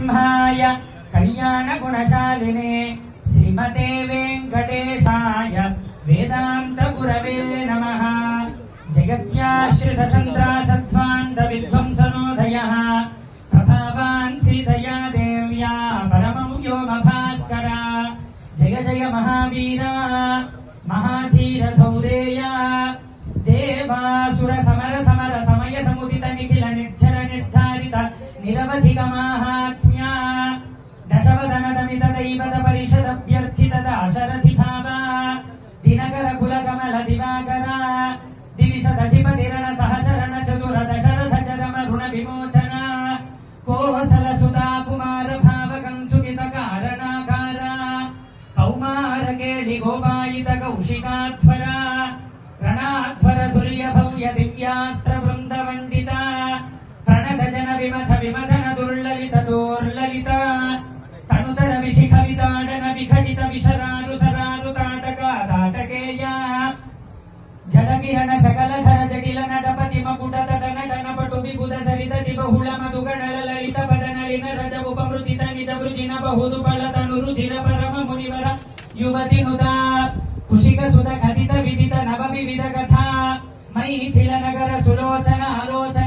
सिंहाय कल्याण गुणशालिने श्रीमते वेंकटेशाय वेदांत गुरवे नमः। जगत्याश्रितसन्त्रासध्वान्तविध्वंसनोदयः प्रभावान् सीतया देव्या परमं व्योमभास्करा। जय जय महावीरा। महाधीरधौरे నిర్ధారిత నిరవధిక మాహాత్మ్య దశవదనదమిత దైవత పరిషదభ్యర్థిత దాశరథి భావ దినకర కుల కమల దివాకర దివిశదధిపతిరణ సహచరణ చతుర దశరథ చరమ రుణ విమోచన కోసల సుతా కుమార భావకం సుఖిత కారణాకార కౌమార కేళి గోపాయిత కౌశికాధ్వర రణాధ్వర తుల్య భవ్య దివ్యాస్త్ర బృంద వండితా विमथ विमथन दुर्ललित तनुतर विशिख विशिखविताडन विघटित विशरारु सरारु ताटक विशरानुसरानुताटकाटाटकेय झडकिरण शकलधर जटिल नटपति मकुट मकुटतट नटन पटुपि विबुध सरित दिव दिबहुळ मधुगणल ललित पदन लिन रज उपमृतित निज वृजिन बहुत बल तनु रुचिर परम मुनिवर युवति नुता कुशिक सुत खदित विदित नव विविध कथा मैथिल नगर सुलोचन आलोचन